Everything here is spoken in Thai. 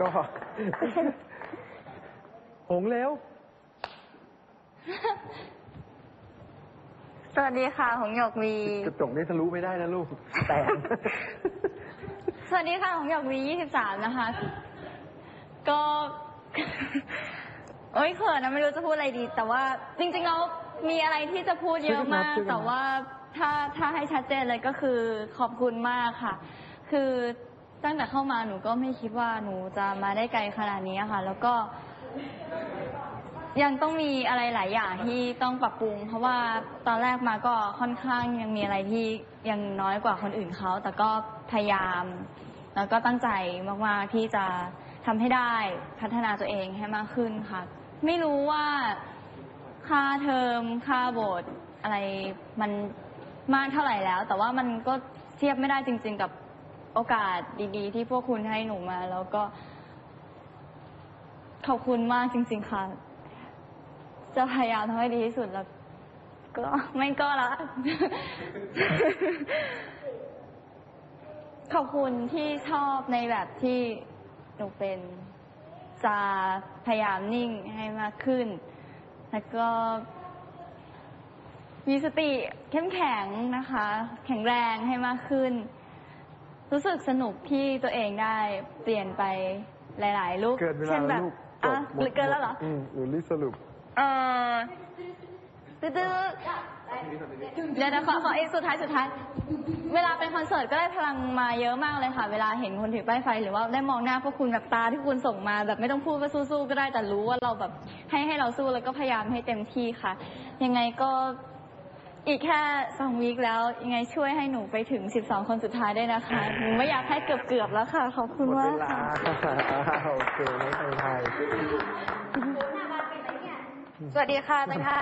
ก็ หงเร็วสวัสดีค่ะหงหยกวี กระจกนี่ทะลุไม่ได้นะลูก แตก สวัสดีค่ะหงหยกวียี่สิบสามนะคะ ก็เอ้ยเขินนะไม่รู้จะพูดอะไรดี แต่ว่าจริงๆแล้วมีอะไรที่จะพูดเยอะมาก ช่วยกันนับช่วยกันนับแต่ว่าถ้าถ้าให้ชัดเจนเลยก็คือขอบคุณมากค่ะ คือ ตั้งแต่เข้ามาหนูก็ไม่คิดว่าหนูจะมาได้ไกลขนาดนี้ค่ะ แล้วก็ ยังต้องมีอะไรหลายอย่างที่ต้องปรับปรุง เพราะว่าตอนแรกมาก็ค่อนข้างยังมีอะไรที่ยังน้อยกว่าคนอื่นเขาแต่ก็พยายาม แล้วก็ตั้งใจมากๆที่จะทำให้ได้พัฒนาตัวเองให้มากขึ้นค่ะ ไม่รู้ว่าค่าเทอมค่าโบสถ์อะไรมันมากเท่าไหร่แล้ว แต่ว่ามันก็เทียบไม่ได้จริง ๆ กับ โอกาสดีๆ ที่พวกคุณให้หนูมา แล้วก็ ขอบคุณมากจริง ๆ ค่ะ จะพยายามทำให้ดีที่สุดแล้ว ก็ไม่ก็ละ ขอบคุณที่ชอบในแบบที่หนูเป็น จะพยายามนิ่งให้มากขึ้น แล้วก็มีสติเข้มแข็งนะคะ แข็งแรงให้มากขึ้น รู้สึกสนุกที่ตัวเองได้เปลี่ยนไปหลายๆลูกเกินเวลาเช่นแบแล้วบลูกอะจบหมดหรือเกินแล้วเหรออืมหรือรีบสรุป เออตื้อๆเดี๋ยวนะขอขออีกสุดท้ายสุดท้าย เวลาเป็นคอนเสิร์ตก็ได้พลังมาเยอะมากเลยค่ะ เวลาเห็นคนถือป้ายไฟ หรือว่าได้มองหน้าพวกคุณแบบตาที่คุณส่งมา แบบไม่ต้องพูดว่าสู้ๆก็ได้แต่รู้ว่าเราแบบให้ให้เราสู้แล้วก็พยายามให้เต็มที่ค่ะ ยังไงก็ อีกแค่สองวีคแล้ว ยังไงช่วยให้หนูไปถึง 12 คนสุดท้ายได้วยนะคะ หนูไม่อยากให้เกือบๆแล้วค่ะ ขอบคุณหมดมาเวกลาค่ะ โอเคไม่เป็นไร สวัสดีค่ะตังค่ะ